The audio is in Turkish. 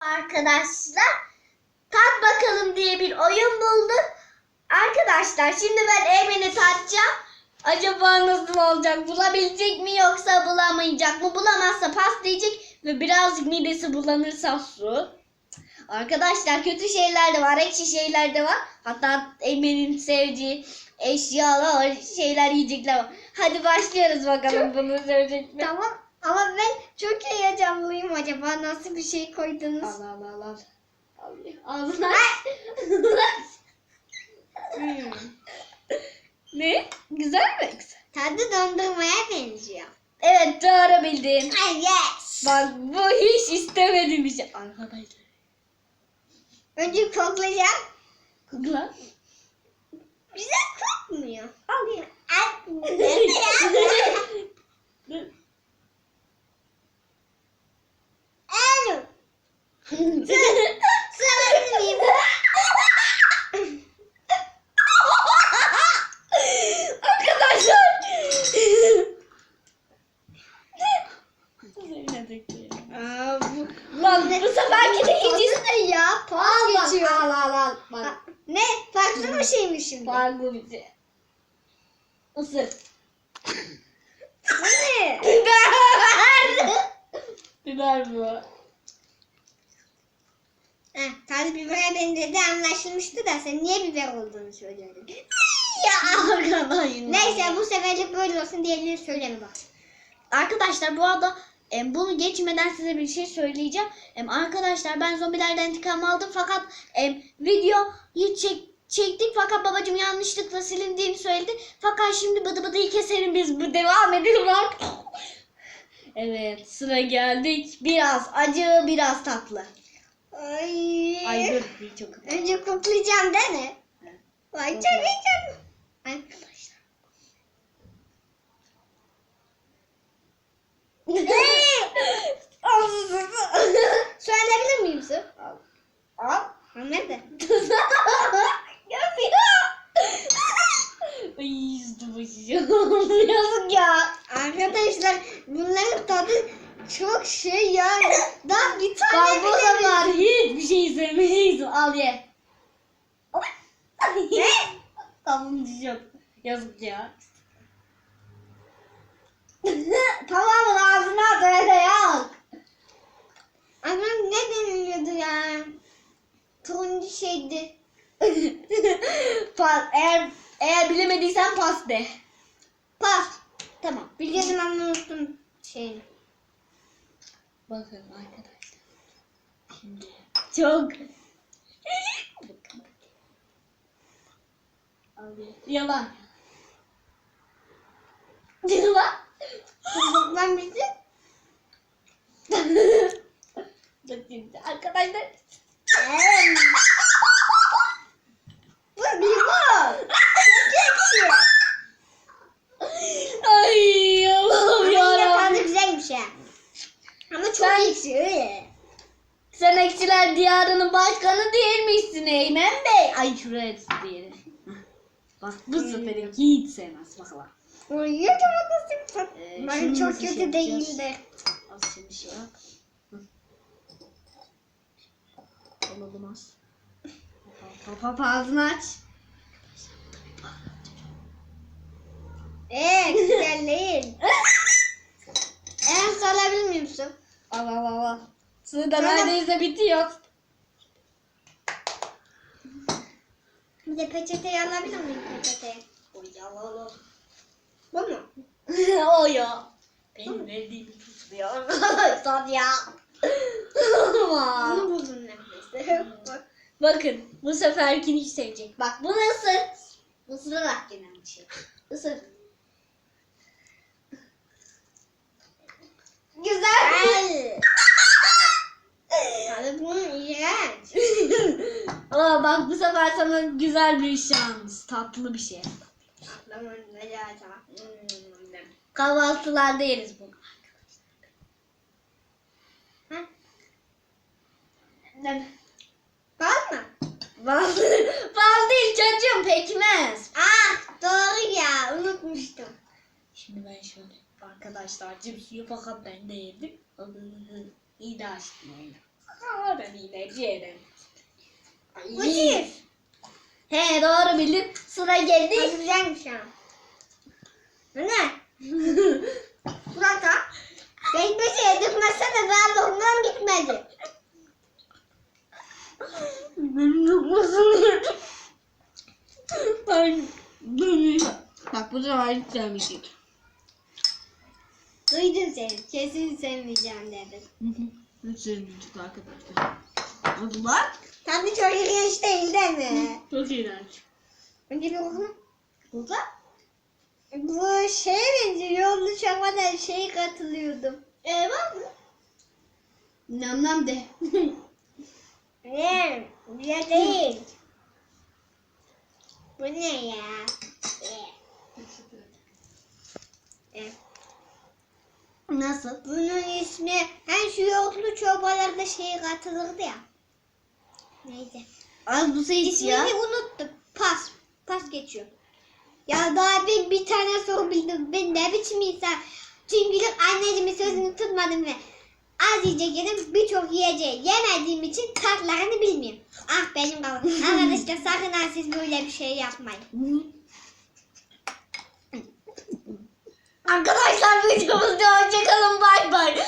Arkadaşlar tat bakalım diye bir oyun bulduk. Arkadaşlar şimdi ben Eymen'i tatacağım. Acaba nasıl olacak? Bulabilecek mi yoksa bulamayacak mı? Bulamazsa pas diyecek ve birazcık midesi bulanırsa su. Arkadaşlar kötü şeyler de var, ekşi şeyler de var. Hatta Eymen'in sevdiği eşyalar, şeyler, yiyecekler var. Hadi başlıyoruz bakalım bunu sevecek mi? Tamam ama ben çok heyecanlıyım acaba nasıl bir şey koydunuz? Al al al al. Ağzına. Hmm. ne? Güzel mi? Güzel. Tadı dondurmaya benziyor. Evet doğru bildin. Yes. Bak bu hiç istemediğim bir şey. Arkadaşlar. Önce koklayacağım. Kukla. Güzel kokmuyor. Al ya. Alo. Sarabilir miyim? Arkadaşlar. Aa, bu Lan bu seferki de hiç Tadı ne ya? Pas Al bak, geçiyor. al al al. Bak. Ha, Ne? Farklı bir şeymiş şimdi. Farklı bir. Isır. Bu ne? Biber. Biber bu. Heh, tadı bibere benzedi anlaşılmıştı da sen niye biber olduğunu söyledin. ya Arkadaşlar. Neyse bu seferlik böyle olsun diğerleri söyleme bak. Arkadaşlar bu arada em, bunu geçmeden size bir şey söyleyeceğim. Em, arkadaşlar ben zombilerden intikam aldım fakat em, videoyu çek, çektik fakat babacım yanlışlıkla silindiğini söyledi. Fakat şimdi bıdı bıdıyı keselim biz bu devam edelim bak. Evet sıra geldik. Biraz acı biraz tatlı. Ay. Ay dur bir çok. Önce koklayacağım değil mi? Ay çok heyecanlı. Arkadaşlar. Su alabilir miyim su? Al. Al. Ha, Nerede? Ay üstü başım. Yazık ya. Arkadaşlar bunların tadı çok şey ya. Daha bir tane bile sefer hiçbir şey sevmeyiz. Al ye. Ne? Kafam düşüyor. Yazık ya. Tamamın ağzına böyle yok. Ama ne deniliyordu ya? Turuncu şeydi. pas, eğer eğer bilemediysen pas de. Pas. Tamam. Ama unuttum şeyini. Bakın arkadaşlar. Şimdi çok Bakın. Yalan. Yalan. Ben bildim. Bak şimdi arkadaşlar. Bu. Çok ekşi. Ay Allah'ım yarabbim. güzelmiş ya. Ama çok Ben- ekşi öyle. Sen ekşiler diyarının başkanı değil misin Eymen Bey? Ay şuraya diyelim. Bak bu sefer hiç sevmez bak bak. Yatamadı tat. Ee, Ben çok şey kötü yapacağız? değildi. Az şimdi şey yap. Olmadı az. Hop hop ağzını aç. Eee güzel değil. En salabilir miyim su? Al al al al. Suyu da neredeyse bitiyor. Bir de peçeteyi alabilir miyim peçeteyi? Oy al al al. Bu mu? o ya. Benim verdiğim tutmuyor. Arkadaşlar ya. Bunu buldum neredeyse. Bak. Bakın bu seferkini hiç sevecek. Bak bunu ısır. Isırarak yenen bir şey. Isır. Güzel. Ay. Tadı bunun iğrenç. Aa bak bu sefer sana güzel bir şans. Tatlı bir şey. Kahvaltılarda yeriz bunu. Bal mı? Bal, bal değil çocuğum pekmez. Ah doğru ya unutmuştum. Şimdi ben şöyle arkadaşlar cips yiyor fakat ben de yedim. İyi de açtım oyunu. Aa, geldi yine ciğerim. Ciğer. He doğru bildin. Sıra geldi. Az güzelmiş ha. Bu ne? Burası. Ben bir şey dökmezsene daha lokmam gitmedi. Benim lokmasını Ben dönüyorum. Bak bu sefer hiç sevmeyecek. Duydun seni. Kesin sevmeyeceğim dedim. Hiç sevmeyecek arkadaşlar. Bak. Tadı çok ilginç değil değil mi? Çok iğrenç. Önce bir kokla. Burada? Bu şeye benziyor. Yollu çabada şey katılıyordum. Ee var mı? Nam nam de. Ne? Bile değil. Bu ne ya? Evet. Nasıl? Bunun ismi hem şu yoklu çorbalarda şey katılırdı ya. Neydi? Az bu şey İsmini unuttum. Pas. Pas geçiyor. Ya daha ben bir tane soru bildim. Ben ne biçim insan. Çünkü anneciğimin sözünü tutmadım ve az yiyecek yedim birçok yiyeceği yemediğim için tatlarını bilmiyorum. Ah benim kafam. Arkadaşlar sakın ha siz böyle bir şey yapmayın. Arkadaşlar videomuzda hoşçakalın bay bay.